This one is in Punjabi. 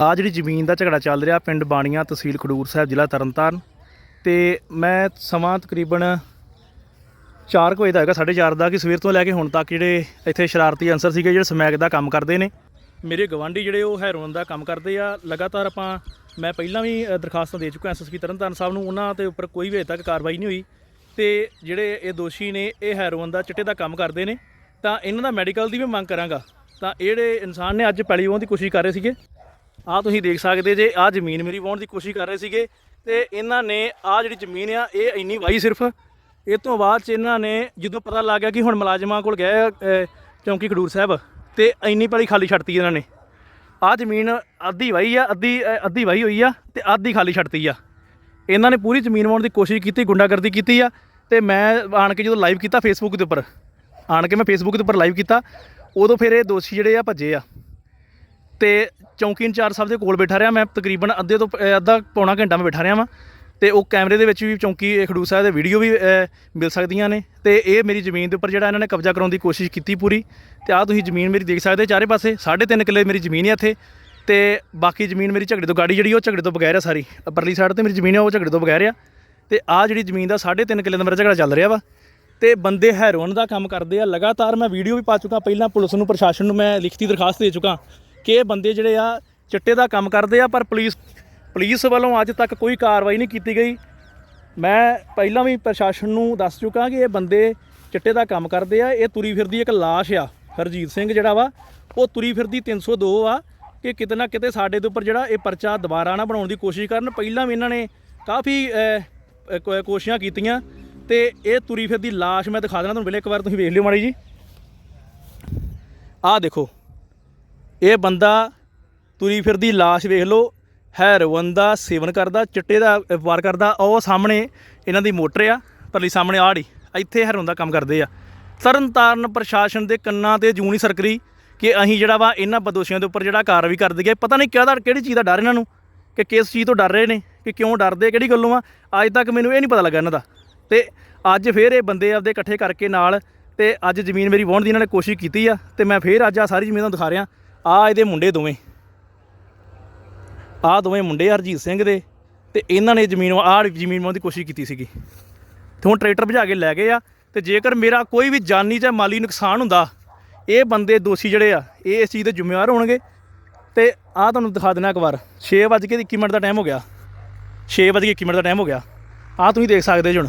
ਆ ਜਿਹੜੀ ਜ਼ਮੀਨ ਦਾ ਝਗੜਾ ਚੱਲ ਰਿਹਾ ਪਿੰਡ ਬਾਣੀਆਂ ਤਹਿਸੀਲ ਖਡੂਰ ਸਾਹਿਬ ਜ਼ਿਲ੍ਹਾ ਤਰਨਤਾਰਨ ਤੇ ਮੈਂ ਸਮਾਂ ਤਕਰੀਬਨ 4 ਵਜੇ ਦਾ ਹੈਗਾ 4:30 ਦਾ ਕਿ ਸਵੇਰ ਤੋਂ ਲੈ ਕੇ ਹੁਣ ਤੱਕ ਜਿਹੜੇ ਇੱਥੇ ਸ਼ਰਾਰਤੀ ਅਨਸਰ ਸੀਗੇ ਜਿਹੜੇ ਸਮੈਕ ਦਾ ਕੰਮ ਕਰਦੇ ਨੇ। ਮੇਰੇ ਗਵਾਂਢੀ ਜਿਹੜੇ ਉਹ ਹੈਰੋਨ ਦਾ ਕੰਮ ਕਰਦੇ ਆ, ਲਗਾਤਾਰ ਆਪਾਂ ਮੈਂ ਪਹਿਲਾਂ ਵੀ ਦਰਖਾਸਤਾਂ ਦੇ ਚੁੱਕਾ ਐਸਐਸਪੀ ਤਰਨਤਾਰਨ ਸਾਹਿਬ ਨੂੰ, ਉਹਨਾਂ ਦੇ ਉੱਪਰ ਕੋਈ ਵੀ ਹਜੇ ਤੱਕ ਕਾਰਵਾਈ ਨਹੀਂ ਹੋਈ ਤੇ ਜਿਹੜੇ ਇਹ ਦੋਸ਼ੀ ਨੇ, ਇਹ ਹੈਰੋਨ ਦਾ ਚਿੱਟੇ ਦਾ ਕੰਮ ਕਰਦੇ ਨੇ। ਤਾਂ ਇਹਨਾਂ ਦਾ ਮੈਡੀਕਲ ਦੀ ਵੀ ਮੰਗ ਕਰਾਂਗਾ। ਤਾਂ ਇਹ ਜਿਹੜੇ ਇਨਸਾਨ ਨੇ ਅੱਜ ਪੈਲੀ ਵਾਹੁਣ ਦੀ ਕੋਸ਼ਿਸ਼ ਕਰ ਰਹੇ ਸੀਗੇ। ਆਹ ਤੁਸੀਂ ਦੇਖ ਸਕਦੇ ਜੇ ਆਹ ਜ਼ਮੀਨ ਮੇਰੀ ਵਾਹੁਣ ਦੀ ਕੋਸ਼ਿਸ਼ ਕਰ ਰਹੇ ਸੀਗੇ ਤੇ ਇਹਨਾਂ ਨੇ ਆਹ ਜਿਹੜੀ ਜ਼ਮੀਨ ਆ ਇਹ ਇੰਨੀ ਵਾਈ ਸਿਰਫ। ਇਹ ਤੋਂ ਬਾਅਦ ਚ ਇਹਨਾਂ ਨੇ ਜਦੋਂ ਪਤਾ ਲੱਗ ਗਿਆ ਕਿ ਹੁਣ ਮੁਲਾਜ਼ਮਾਂ ਕੋਲ ਗਏ ਅ, ਚੌਂਕੀ ਖਡੂਰ ਸਾਹਿਬ ਤੇ ਇੰਨੀ ਪੈਲੀ ਖਾਲੀ ਛੱਡਤੀ ਇਹਨਾਂ ਨੇ। ਆਹ ਜ਼ਮੀਨ ਅੱਧੀ ਵਾਈ ਆ ਅੱਧੀ ਅੱਧੀ ਵਾਈ ਹੋਈ ਆ ਤੇ ਅੱਧੀ ਖਾਲੀ ਛੱਡਤੀ ਆ। ਇਹਨਾਂ ਨੇ ਪੂਰੀ ਜ਼ਮੀਨ ਵਾਉਣ ਦੀ ਕੋਸ਼ਿਸ਼ ਕੀਤੀ ਗੁੰਡਾਗਰਦੀ ਕੀਤੀ ਆ ਤੇ ਮੈਂ ਆਣ ਕੇ ਜਦੋਂ ਲਾਈਵ ਕੀਤਾ ਫੇਸਬੁੱਕ ਦੇ ਉੱਪਰ ਆਣ ਕੇ ਮੈਂ ਫੇਸਬੁੱਕ ਦੇ ਉੱਪਰ ਲਾਈਵ ਕੀਤਾ ਉਦੋਂ ਫਿਰ ਇਹ ਦੋਸ਼ੀ ਜਿਹੜੇ ਆ ਭੱਜੇ ਆ। ਤੇ ਚੌਂਕੀ ਇੰਚਾਰਜ ਸਾਹਿਬ ਦੇ ਕੋਲ ਬੈਠਾ ਰਿਹਾ ਮੈਂ, ਤਕਰੀਬਨ ਅੱਧੇ ਤੋਂ ਅੱਧਾ ਪੌਣਾ ਘੰਟਾ ਮੈਂ ਬੈਠਾ ਰਿਹਾ ਵਾਂ। ਤੇ ਉਹ ਕੈਮਰੇ ਦੇ ਵਿੱਚ ਵੀ ਚੌਂਕੀ ਖਡੂਰ ਸਾਹਿਬ ਦੇ ਵੀਡੀਓ ਵੀ ਮਿਲ ਸਕਦੀਆਂ ਨੇ। ਤੇ ਇਹ ਮੇਰੀ ਜ਼ਮੀਨ ਦੇ ਉੱਪਰ ਜਿਹੜਾ ਇਹਨਾਂ ਨੇ ਕਬਜ਼ਾ ਕਰਾਉਣ ਦੀ ਕੋਸ਼ਿਸ਼ ਕੀਤੀ ਪੂਰੀ। ਤੇ ਆਹ ਤੁਸੀਂ ਜ਼ਮੀਨ ਮੇਰੀ ਦੇਖ ਸਕਦੇ ਚਾਰੇ ਪਾਸੇ 3.5 ਕਿੱਲੇ ਮੇਰੀ ਜ਼ਮੀਨ ਹੈ ਇੱਥੇ। ਤੇ ਬਾਕੀ ਜ਼ਮੀਨ ਮੇਰੀ ਝਗੜੇ ਤੋਂ ਗਾੜੀ ਜਿਹੜੀ ਉਹ ਝਗੜੇ ਤੋਂ ਬਗੈਰ ਆ ਸਾਰੀ। ਪਰਲੀ ਸਾਈਡ ਤੇ ਮੇਰੀ ਜ਼ਮੀਨ ਹੈ ਉਹ ਝਗੜੇ ਤੋਂ ਬਗੈਰ ਆ। ਤੇ ਆਹ ਜਿਹੜੀ ਜ਼ਮੀਨ ਦਾ 3.5 ਕਿੱਲੇ ਦਾ ਮੇਰਾ ਝਗੜਾ ਚੱਲ ਰਿਹਾ ਵਾ। ਤੇ ਬੰਦੇ ਹੈਰੋਨ ਦਾ ਕੰਮ ਕਰਦੇ ਆ। ਲਗਾਤਾਰ ਮੈਂ ਵੀਡੀਓ ਵੀ ਪਾ ਚੁੱਕਾ। ਪਹਿਲਾਂ ਪੁਲਿਸ ਨੂੰ, ਪ੍ਰਸ਼ਾਸਨ ਨੂੰ ਮੈਂ ਲਿਖਤੀ ਦਰਖਾਸਤ ਦੇ ਚੁੱਕਾ। ਕਿ ਇਹ ਬੰਦੇ ਜਿਹੜੇ ਆ ਚਿੱਟੇ ਦਾ ਕੰਮ ਕਰਦੇ ਆ ਪਰ ਪੁਲਿਸ ਪੁਲਿਸ ਵੱਲੋਂ ਅੱਜ ਤੱਕ ਕੋਈ ਕਾਰਵਾਈ ਨਹੀਂ ਕੀਤੀ ਗਈ। ਮੈਂ ਪਹਿਲਾਂ ਵੀ ਪ੍ਰਸ਼ਾਸਨ ਨੂੰ ਦੱਸ ਚੁੱਕਾ ਕਿ ਇਹ ਬੰਦੇ ਚਿੱਟੇ ਦਾ ਕੰਮ ਕਰਦੇ ਆ। ਇਹ ਤੁਰੀ ਫਿਰਦੀ ਇੱਕ ਲਾਸ਼ ਆ ਹਰਜੀਤ ਸਿੰਘ ਜਿਹੜਾ ਵਾ ਉਹ ਤੁਰੀ ਫਿਰਦੀ 302 ਆ ਕਿ ਕਿਤੇ ਨਾ ਕਿਤੇ ਸਾਡੇ ਦੇ ਉੱਪਰ ਜਿਹੜਾ ਇਹ ਪਰਚਾ ਦੁਬਾਰਾ ਨਾ ਬਣਾਉਣ ਦੀ ਕੋਸ਼ਿਸ਼ ਕਰਨ। ਪਹਿਲਾਂ ਵੀ ਇਹਨਾਂ ਨੇ ਕਾਫੀ ਅਹ, ਅਹ, ਕੋਸ਼ਿਸ਼ਾਂ ਕੀਤੀਆਂ ਤੇ ਇਹ ਤੁਰੀ ਫਿਰਦੀ ਲਾਸ਼ ਮੈਂ ਦਿਖਾ ਦੇਣਾ ਤੁਹਾਨੂੰ ਵੇਲੇ ਇੱਕ ਵਾਰ ਤੁਸੀਂ ਵੇਖ ਲਿਓ ਮਾੜੀ ਜੀ। ਆਹ ਦੇਖੋ ਇਹ ਬੰਦਾ ਤੁਰੀ ਫਿਰਦੀ ਲਾਸ਼ ਵੇਖ ਲਓ ਹੈਰੋਇਨ ਦਾ ਸੇਵਨ ਕਰਦਾ, ਚਿੱਟੇ ਦਾ ਵਪਾਰ ਕਰਦਾ, ਉਹ ਸਾਹਮਣੇ ਇਹਨਾਂ ਦੀ ਮੋਟਰ ਆ, ਪਰਲੀ ਸਾਹਮਣੇ ਆੜੀ ਇੱਥੇ ਹੈਰੋਇਨ ਦਾ ਕੰਮ ਕਰਦੇ ਆ। ਤਰਨਤਾਰਨ ਪ੍ਰਸ਼ਾਸਨ ਦੇ ਕੰਨਾਂ ਤੇ ਜੂਨੀ ਸਰਕਰੀ ਕਿ ਅਸੀਂ ਜਿਹੜਾ ਵਾ ਇਹਨਾਂ ਬਦੋਸ਼ੀਆਂ ਦੇ ਉੱਪਰ ਜਿਹੜਾ ਕਾਰਵਾਈ ਕਰ ਦਈਏ, ਪਤਾ ਨਹੀਂ ਕਿਹਦਾ, ਕਿਹੜੀ ਚੀਜ਼ ਦਾ ਡਰ ਇਹਨਾਂ ਨੂੰ, ਕਿ ਕਿਸ ਚੀਜ਼ ਤੋਂ ਡਰ ਰਹੇ ਨੇ, ਕਿ ਕਿਉਂ ਡਰਦੇ, ਕਿਹੜੀ ਗੱਲੋਂ ਆ, ਅੱਜ ਤੱਕ ਮੈਨੂੰ ਇਹ ਨਹੀਂ ਪਤਾ ਲੱਗਾ ਇਹਨਾਂ ਦਾ। ਤੇ ਅੱਜ ਫੇਰ ਇਹ ਬੰਦੇ ਆਪਦੇ ਇਕੱਠੇ ਕਰਕੇ ਨਾਲ ਤੇ ਅੱਜ ਜ਼ਮੀਨ ਮੇਰੀ ਵਾਹੁਣ ਦੀ ਇਹਨਾਂ ਨੇ ਕੋਸ਼ਿਸ਼ ਕੀਤੀ ਆ, ਤੇ ਮੈਂ ਫੇਰ ਅੱਜ ਆ ਸਾਰੀ ਜ਼ਮੀਨ ਤੁਹਾਨੂੰ ਦਿਖਾ ਰਿਹਾ। ਆ ਇਹਦੇ ਮੁੰਡੇ ਦੋਵੇਂ। ਆਹ ਦੋਵੇਂ ਮੁੰਡੇ ਹਰਜੀਤ ਸਿੰਘ ਦੇ ਤੇ ਇਹਨਾਂ ਨੇ ਜ਼ਮੀਨ ਆਹ ਜ਼ਮੀਨ ਵਾਉਣ ਦੀ ਕੋਸ਼ਿਸ਼ ਕੀਤੀ ਸੀਗੀ। ਤੇ ਹੁਣ ਟਰੈਕਟਰ ਭਜਾ ਕੇ ਲੈ ਗਏ ਆ ਤੇ ਜੇਕਰ ਮੇਰਾ ਕੋਈ ਵੀ ਜਾਨੀ ਜਾਂ ਮਾਲੀ ਨੁਕਸਾਨ ਹੁੰਦਾ, ਇਹ ਬੰਦੇ ਦੋਸ਼ੀ ਜਿਹੜੇ ਆ, ਇਹ ਇਸ ਚੀਜ਼ ਦੇ ਜ਼ਿੰਮੇਵਾਰ ਹੋਣਗੇ। ਤੇ ਆਹ ਤੁਹਾਨੂੰ ਦਿਖਾ ਦੇਣਾ ਇੱਕ ਵਾਰ। 6:21 ਮਿੰਟ ਦਾ ਟਾਈਮ ਹੋ ਗਿਆ। 6:21 ਮਿੰਟ ਦਾ ਟਾਈਮ ਹੋ ਗਿਆ। ਆਹ ਤੁਸੀਂ ਦੇਖ ਸਕਦੇ ਜੀ ਹੁਣ।